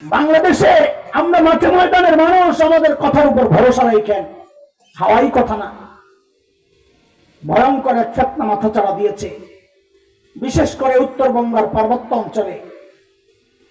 বাংলাদেশে আমরা মাঠে ময়দানের মানুষ, আমাদের কথার উপর ভরসা রাখেন হাওয়াই কথা না। ভয়ঙ্কর এক ফেতনা মাথা চাড়া দিয়েছে। বিশেষ করে উত্তরবঙ্গের পার্বত্য অঞ্চলে।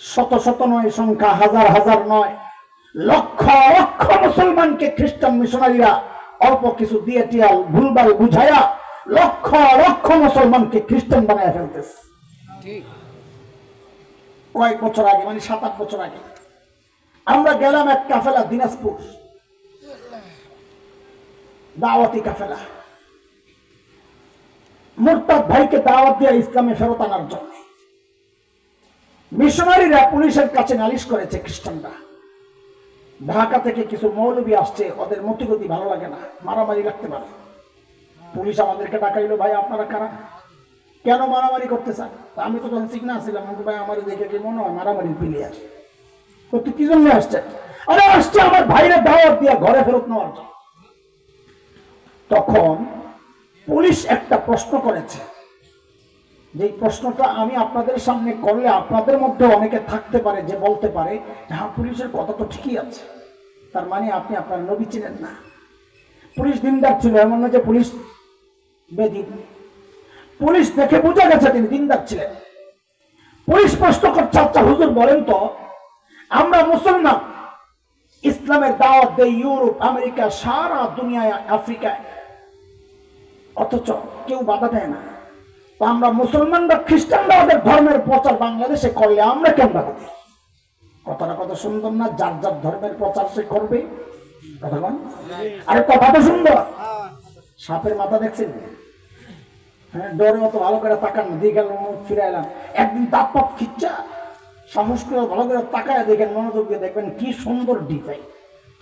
শত শত নয়, সংখ্যা হাজার হাজার নয়, লক্ষ লক্ষ মুসলমানকে খ্রিস্টান মিশনারিরা অল্প কিছু দিয়ে টিয়াল ভুলভাল বুঝায়া লক্ষ লক্ষ মুসলমানকে খ্রিস্টান বানায় ফেলতেছে। কয়েক বছর আগে মানে সাত আট বছর আগে, আমরা গেলাম এক কাফেলা, দিনাজপুর। দাওয়াতি কাফেলা। মুরতাদ ভাইকে দাওয়াত দিয়ে ইসলামে ফেরত আনার জন্য। মিশনারিরা পুলিশের কাছে নালিশ করেছে খ্রিস্টানরা। ঢাকা থেকে কিছু মৌলবি আসছে, ওদের মতিগতি ভালো লাগে না, মারামারি রাখতে পারে। পুলিশ আমাদেরকে ডাকাইলো, ভাই, আপনারা কারা? কেন মারামারি করতে চান আমি তো তখন সিগনা ছিলাম। আমি ভাই আমার দেখে কি মনে হয় মারামারি প্লেয়ার তো তুই কি জন্য আসছে? আরে, আসছে আমার ভাইরা দাওয়াত দিয়ে ঘরে ফেরত নেওয়ার জন্য। তখন পুলিশ একটা প্রশ্ন করেছে। যে প্রশ্নটা আমি আপনাদের সামনে করলে আপনাদের মধ্যে অনেকে থাকতে পারে, যে বলতে পারে হ্যাঁ পুলিশের কথা তো ঠিকই আছে। তার মানে আপনি আপনার নবী চিনেন না। পুলিশ দিনদার ছিল, এমন না যে পুলিশ বেদিন। পুলিশ দেখে বোঝা গেছে তিনি দিনদার ছিলেন। পুলিশ প্রশ্ন করছে আচ্ছা হুজুর বলেন তো, আমরা মুসলমান, ইসলামের দাওয়াত দেই ইউরোপ, আমেরিকা, সারা দুনিয়ায়, আফ্রিকায়। অথচ কেউ বাধা দেয় না। তো আমরা মুসলমানরা খ্রিস্টানরা ওদের ধর্মের প্রচার বাংলাদেশে করলে আমরা কেন বাধা দিই? কথাটা কথা সুন্দর না, যার যার ধর্মের প্রচার সে করবে কথা আরে কথাটা সুন্দর সাপের মাথা দেখছেন? ডরে মতো ভালো করে তাকান দিয়ে গেল ফিরে এলাম। একদিন তাপ পাপ খিচ্ছা সাহস করে ভালো করে তাকায় দেখেন মনোযোগ দিয়ে দেখবেন কি সুন্দর ডিজাইন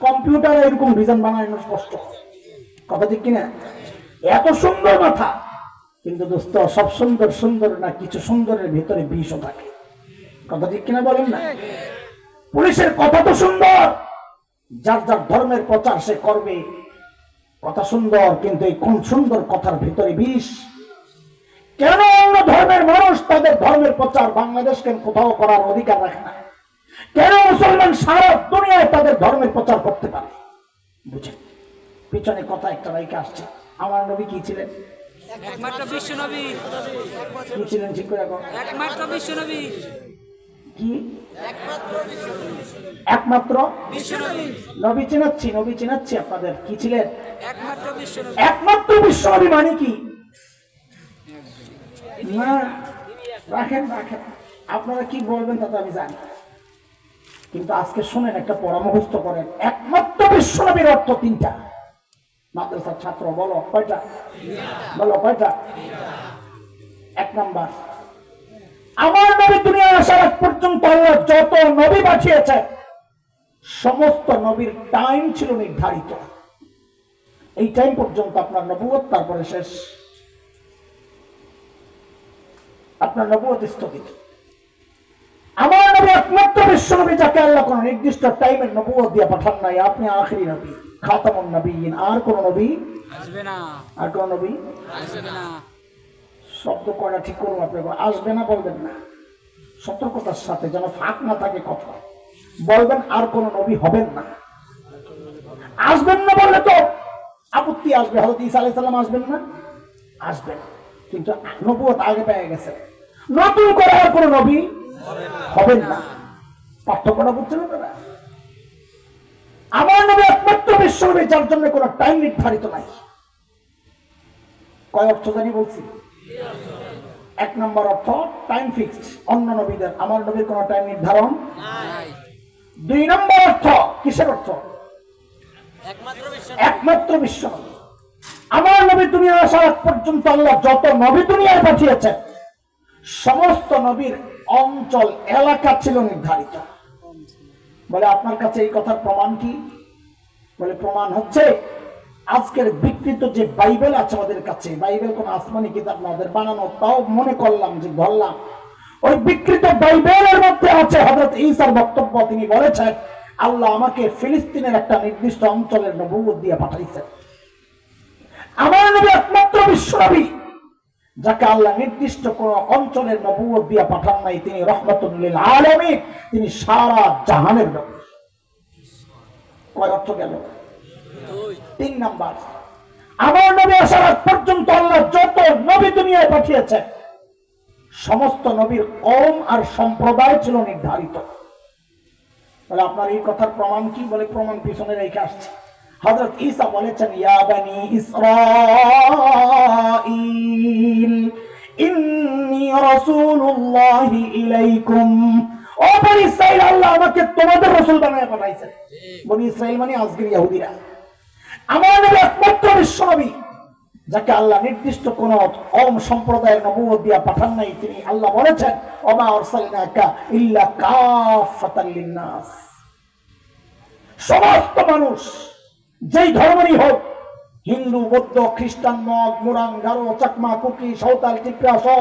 কম্পিউটারে এরকম ডিজাইন বানানো কষ্ট কথা ঠিক কিনা? এত সুন্দর মাথা। কিন্তু দোস্ত, সব সুন্দর সুন্দর না কিছু সুন্দরের ভিতরে বিষও থাকে। কথা ঠিক কিনা বলেন না? পুলিশের কথা তো সুন্দর। যার যার ধর্মের প্রচার সে করবে। কথা সুন্দর, কিন্তু এই কোন সুন্দর কথার ভিতরে বিষ? কেন অন্য ধর্মের মানুষ তাদের ধর্মের প্রচার বাংলাদেশকে কোথাও করার অধিকার রাখে না? কেন মুসলমান সারা দুনিয়ায় তাদের ধর্মের প্রচার করতে পারে? বুঝেন পিছনে কথা একটা রাইকে আসছে। আমার নবী কি ছিলেন? একমাত্র বিশ্ব নবী। কি ছিলেন ঠিক করে একমাত্র বিশ্ব নবী। কি? একমাত্র নবী। নবী। চিনাচ্ছি নবী চিনাচ্ছি আপনাদের। কি ছিলেন? একমাত্র বিশ্ব নবী মানে কি? না রাখেন রাখেন। আপনারা কি বলবেন তা তো আমি জানি। কিন্তু আজকে শুনেন, একটা পরামর্শ করেন। একমাত্র বিশ্বনবীর অর্থ তিনটা। মাদ্রাসার ছাত্র, বলো, কয়টা? বলো, কয়টা? এক নাম্বার, আমার নবী দুনিয়ায় আসার আগ পর্যন্ত আল্লাহ যত নবী পাঠিয়েছে, সমস্ত নবীর টাইম ছিল নির্ধারিত। এই টাইম পর্যন্ত আপনার নবুয়ত তারপরে শেষ। আপনার নবুয়ত স্থগিত। আমার নবী একমাত্র বিশ্ব নবী যাকে আল্লাহ কোন নির্দিষ্ট টাইমের নবুয়ত দিয়ে পাঠান নাই আপনি আখেরি নবী খাতামুন নবীন। আর কোন নবী? আসবে না। আর কোন নবী? আসবে না। শব্দ কয়টা ঠিক করুন আপনি আসবে না বলবেন না। সতর্কতার সাথে যেন ফাঁক না থাকে কথা। বলবেন আর কোন নবী হবেন না। আসবেন না বললে তো আপত্তি আসবে। হয়তো ঈসা আলাইহিস সালাম আসবেন না? আসবেন। কিন্তু নবুয়ত আগে পেয়ে গেছে নতুন করে আর কোন নবী হবেন না। পার্থক্যটা বুঝছেন আপনারা? আমার নবী একমাত্র বিশ্বনবী যার জন্য কোনো টাইম নির্ধারিত নাই। কয় অর্থ জানি বলছি? এক নম্বর অর্থ টাইম ফিক্সড অন্য নবীদের। আমার নবীর কোনো টাইম নির্ধারণ দুই নম্বর অর্থ কিসের অর্থ? একমাত্র বিশ্ব। আমার নবী দুনিয়া আসার পর্যন্ত আল্লাহ যত নবী দুনিয়ায় পাঠিয়েছে সমস্ত নবীর অঞ্চল, এলাকা ছিল নির্ধারিত। বলে, আপনার কাছে এই কথার প্রমাণ কি? বলে, প্রমাণ হচ্ছে, আজকের বিকৃত যে বাইবেল আছে আমাদের কাছে বাইবেল কোন আসমানি কিতাব না, ওদের বানানো, তাও মনে করলাম যে ধরলাম, ওই বিকৃত বাইবেলের মধ্যে আছে হজরত ঈসার বক্তব্য। তিনি বলেছেন, আল্লাহ আমাকে ফিলিস্তিনের একটা নির্দিষ্ট অঞ্চলের নবুয়ত দিয়ে পাঠাইছেন। আমার নবী একমাত্র বিশ্ব নবী। যাকে আল্লাহ নির্দিষ্ট কোন অঞ্চলের নবুয়ত দিয়া পাঠান নাই, তিনি রহমতুল্লিল আলমী তিনি সারা জাহানের নবী। কয় অর্থ গেল? তিন নাম্বার। আমার নবী আসার পর্যন্ত আল্লাহ যত নবী দুনিয়ায় পাঠিয়েছে, সমস্ত নবীর কম আর সম্প্রদায় ছিল নির্ধারিত। তাহলে আপনার এই কথার প্রমাণ কি বলে প্রমাণ পিছনে রেখে আসছে। হযরত ঈসা বলেছেন ইয়া বানি ইসরাঈল ইন্নী রাসূলুল্লাহি ইলাইকুম। ও বনি ইসরাঈল আল্লাহ আমাকে তোমাদের রাসূল বানায় পাঠাইছেন। বনি ইসরাঈল মানে আজকের ইহুদিরা আমার নবী একমাত্র বিশ্ব নবী যাকে আল্লাহ নির্দিষ্ট কোন কম সম্প্রদায়ের নবুয়ত দিয়া পাঠান নাই। তিনি আল্লাহ বলেছেন ওমা আরসালনাকা ইল্লা কাফাতাল লিন্নাস। সমস্ত মানুষ যেই ধর্মেরই হোক, হিন্দু, বৌদ্ধ, খ্রিস্টান, মগ, মুরাং, গারো, চাকমা, কুকি, সাঁওতাল টিকরা সহ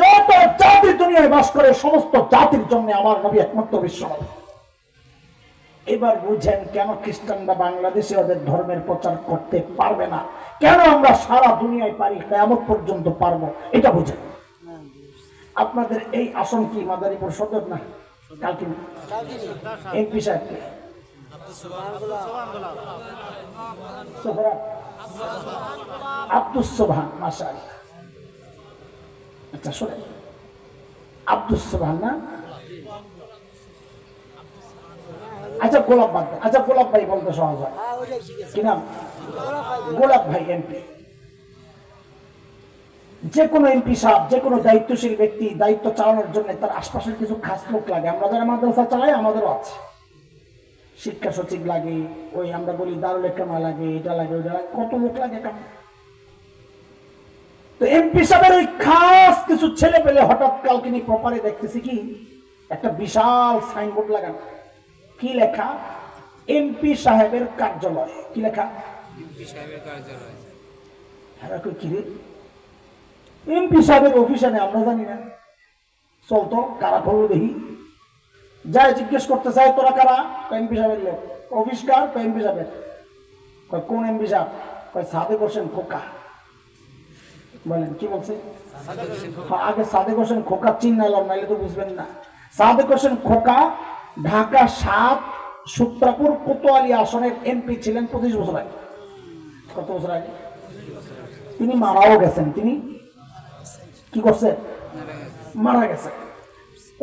যত জাতি দুনিয়ায় বাস করে, সমস্ত জাতির জন্য আমার নবী একমাত্র বিশ্ব এবার বুঝেন কেন খ্রিস্টানরা বাংলাদেশে ওদের ধর্মের প্রচার করতে পারবে না? কেন আমরা সারা দুনিয়ায় পারি কেমন পর্যন্ত পারব? এটা বুঝেন। আপনাদের এই আসন কি মাদারীপুর সদর না? কালকে এমপি সাহেবকে। আব্দুস সোবহান মাসা আচ্ছা শোনেন। আব্দুস সোবহান না? আচ্ছা গোলাপ বাদ আচ্ছা গোলাপ ভাই বলতে সহজ হয়। কি নাম? গোলাপ ভাই এমপি। যে কোনো এমপি সাহেব যে কোনো দায়িত্বশীল ব্যক্তি দায়িত্ব চালানোর জন্য তার আশপাশের কিছু খাস লোক লাগে। আমরা যারা মাদ্রাসা চালাই আমাদেরও আছে। শিক্ষা সচিব লাগে ওই আমরা বলি দারুল কামা লাগে এটা লাগে ওইটা লাগে কত লোক লাগে কাম তো এমপি সাহেবের ওই খাস কিছু ছেলে পেলে হঠাৎ কালকে নিয়ে প্রপারে দেখতেছি কি একটা বিশাল সাইনবোর্ড লাগানো। কি লেখা? এমপি সাহেবের কার্যালয় কি লেখা? এমপি সাহেবের কার্যালয়। হ্যাঁ কি রে? এমপি সাহেবের অফিসে আমরা জানি না। চলতো কারা করল দেখি। যায় জিজ্ঞেস করতে চায়, তোরা কারা? এমপি সাহেবের লোক। অফিস কার? এমপি সাহেবের। কোন এমপি সাহেব? কয়, সাদেক হোসেন খোকা। বলেন, কি বলছে? আগে সাদেক হোসেন খোকা চিন্নাইলাম নাইলে তো বুঝবেন না। সাদেক হোসেন খোকা ঢাকা সাত সূত্রাপুর কোতোয়ালি আসনের এমপি ছিলেন পঁচিশ বছর আগে। কত বছর আগে? তিনি মারাও গেছেন। তিনি কি করছে? মারা গেছে।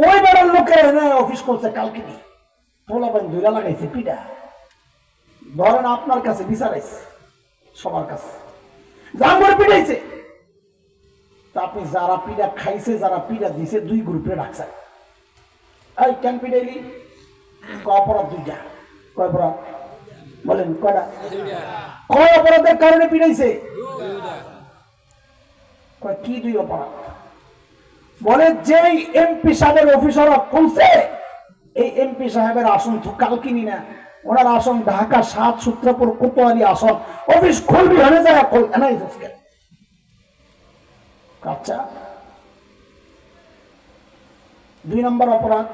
ওই বেড়ার লোকের এনে অফিস করছে কালকে। নি পোলাবেন ধুইরা লাগাইছে পিঠা ধরেন আপনার কাছে বিচারাইছে সবার কাছে। জামগরে পিটাইছে। তা আপনি যারা পিঠা খাইছে, যারা পিঠা দিছে, দুই গ্রুপে রাখছেন এই, কেন পিটাইলি? অপরাধ দুইটা? কয় অপরাধ? বলেন, কয়টা? কয় অপরাধের কারণে পিটাইছে? কয়, কি দুই অপরাধ? বলে, যেই এমপি সাহেবের অফিসাররা খুলছে, এই এমপি সাহেবের আসন তো কালকিনি না। ওনার আসন ঢাকা সাত সূত্রপুর কোতোয়ালি আসন। অফিস খুলবি হয়ে যায় খোল আচ্ছা। দুই নম্বর অপরাধ,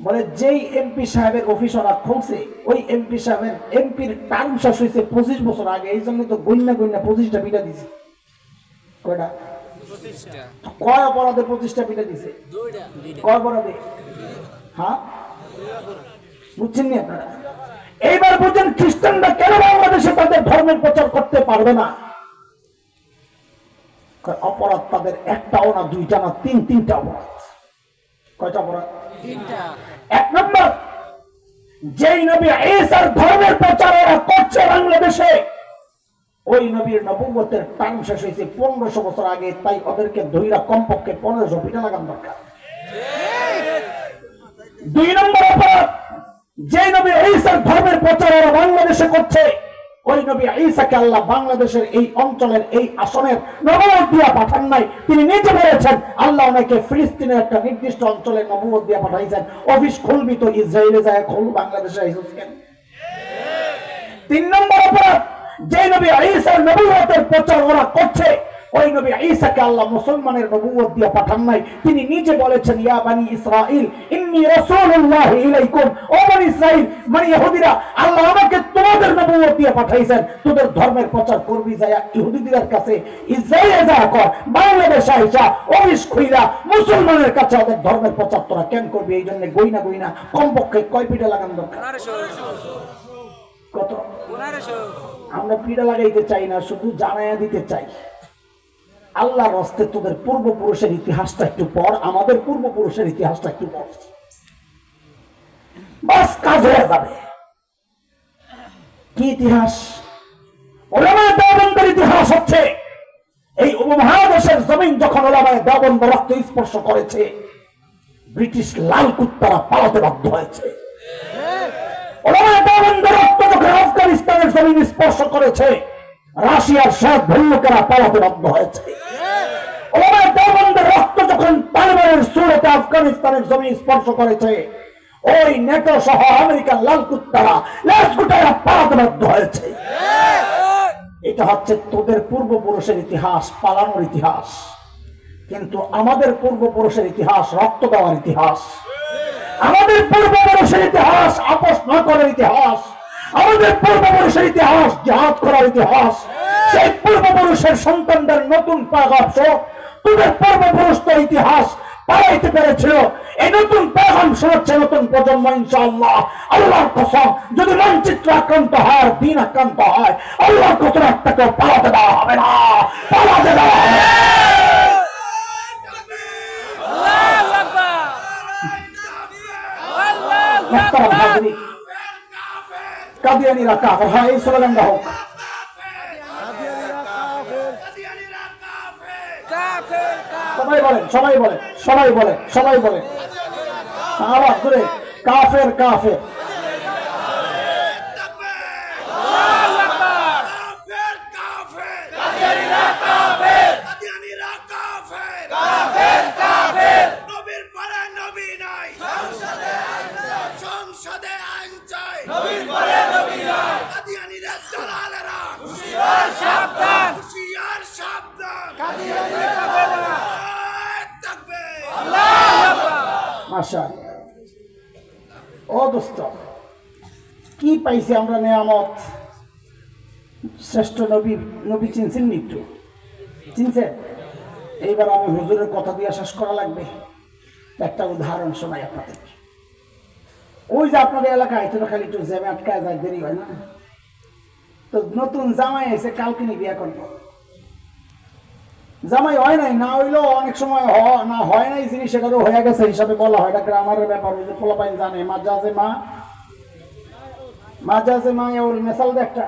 বলে, যেই এমপি সাহেবের অফিসাররা খুলছে, ওই এমপি সাহেবের এমপির টার্ম শেষ হয়েছে পঁচিশ বছর আগে। এই জন্য তো গন্যা গন্যা পঁচিশটা পিঠা দিছে। কয়টা? কয় অপরাধে পঁচিশটা পিঠা দিছে? কয় অপরাধে? হ্যাঁ? বুঝছেন নি আপনারা? এইবার বুঝছেন খ্রিস্টানরা কেন বাংলাদেশে তাদের ধর্মের প্রচার করতে পারবে না? অপরাধ তাদের একটাও না দুইটা না তিন তিনটা অপরাধ। কয়টা অপরাধ? এক নম্বর যেই নবী ঈসার ধর্মের প্রচার ওরা করছে বাংলাদেশে। ওই নবীর নবুবতের টাইম শেষ হয়েছে, পনেরোশো বছর আগে, তাই ওদেরকে ধৈরা কমপক্ষে পনেরোশো পিঠা লাগান দরকার। দুই নম্বর অপরাধ যে নবী ঈসার ধর্মের প্রচার ওরা বাংলাদেশে করছে, ওই নবী ঈসাকে আল্লাহ বাংলাদেশের এই অঞ্চলের এই আসনের নবুয়ত দিয়া পাঠান নাই। তিনি নিজে বলেছেন, আল্লাহ ওনাকে ফিলিস্তিনের একটা নির্দিষ্ট অঞ্চলে নবুয়ত দিয়া পাঠাইছেন। অফিস খুলবি তো ইসরায়েলে যায় খুল বাংলাদেশে আইসুস তিন নম্বর অপরাধ যে নবী ঈসার নবুয়তের প্রচার ওরা করছে, ওই নবী ঈসাকে আল্লাহ মুসলমানের নবুয়ত দিয়ে পাঠান নাই। তিনি নিজে বলেছেন, ইয়া বানি ইসরাইল ইন্নী রাসূলুল্লাহি ইলাইকুম। ও বনি ইসরাইল মানে ইহুদিরা, আল্লাহ আমাকে তোমাদের নবুয়ত দিয়ে পাঠাইছেন। তোদের ধর্মের প্রচার করবি যায় ইহুদিদের কাছে। ইসরায়েলে যা কর, বাংলাদেশে আইসা, অফিস খুইরা, মুসলমানের কাছে ওদের ধর্মের প্রচার তোরা কেন করবি? এই জন্য গইনা গইনা, কমপক্ষে কয় পিঠা লাগান দরকার? আমরা পিঠা লাগাইতে চাই না শুধু জানাইয়া দিতে চাই। আল্লাহর হস্তে তোদের পূর্বপুরুষের ইতিহাসটা একটু পর আমাদের পূর্বপুরুষের ইতিহাসটা একটু পর বাস কাজ হয়ে যাবে। কি ইতিহাস? ওলামায় দেওবন্দের ইতিহাস হচ্ছে এই উপমহাদেশের জমিন যখন ওলামায় দেওবন্দ রক্ত স্পর্শ করেছে ব্রিটিশ লাল কুত্তারা পালাতে বাধ্য হয়েছে। ওলামায় দেওবন্দ আফগানিস্তানের জমিন স্পর্শ করেছে। রাশিয়ার সব ভল্লুকেরা পালাতে বাধ্য হয়েছে। রক্ত যখন তালিবানের সুরতে আফগানিস্তানের জমি স্পর্শ করেছে, ওই নেটো সহ আমেরিকার লাল কুত্তারা লাশ গুটারা পালাতে বাধ্য হয়েছে। এটা হচ্ছে তোদের পূর্বপুরুষের ইতিহাস, পালানোর ইতিহাস। কিন্তু আমাদের পূর্বপুরুষের ইতিহাস, রক্ত দেওয়ার ইতিহাস। আমাদের পূর্বপুরুষের ইতিহাস, আপোষ না করার ইতিহাস। আমাদের পূর্বপুরুষের ইতিহাস, জাহাজ করার ইতিহাস, সেই পূর্বপুরুষের সন্তানদের নতুন পাগাপ তোদের পূর্বপুরুষ তো ইতিহাস আল্লাহর যদি মানচিত্র দিন পালাতে দেওয়া হবে না। পালাতে দেওয়া হবে না। আল্লাহু আকবার আল্লাহু মোহতারাম আকবার হাজরিন, কাদিয়ানিরা কাফের হ্যাঁ এই স্লোগানটা হোক। সবাই বলে সবাই বলে সবাই বলে সবাই বলে আবার করে কাফের কাফের আল্লাহু আকবার কাফের কাফের কাদিয়ানিরা কাফের কাদিয়ানিরা কাফের কাফের কাফের নবীর পরে নবী নাই সংসদে আইন চাই সংসদে আইন চাই নবীর পরে নবী নাই কাদিয়ানিরা দালালেরা হুশিয়ার সাবধান হুশিয়ার সাবধান কাদিয়ানি কাফের না তাকবীর আল্লাহু আকবার মাশা ও কি পাইছি আমরা নেয়ামত? শ্রেষ্ঠ নবী নবী চিনছেন একটু? চিনছে? এইবার আমি হুজুরের কথা দিয়ে শেষ করা লাগবে। একটা উদাহরণ শোনাই আপনাদের। ওই যে আপনাদের এলাকায় তো খালি একটু জ্যামে আটকায় যায়, দেরি হয় না? তো নতুন জামাই এসে কালকে নিয়ে বিয়ে করব। জামাই হয় নাই, না হইলেও অনেক সময় না হয় নাই জিনিস, সেটারও হয়ে গেছে হিসাবে বলা হয়। এটা গ্রামারের ব্যাপার যে পোলাপাইন জানে। মাঝে আছে মা মাঝে আছে মা ওর দেখটা একটা।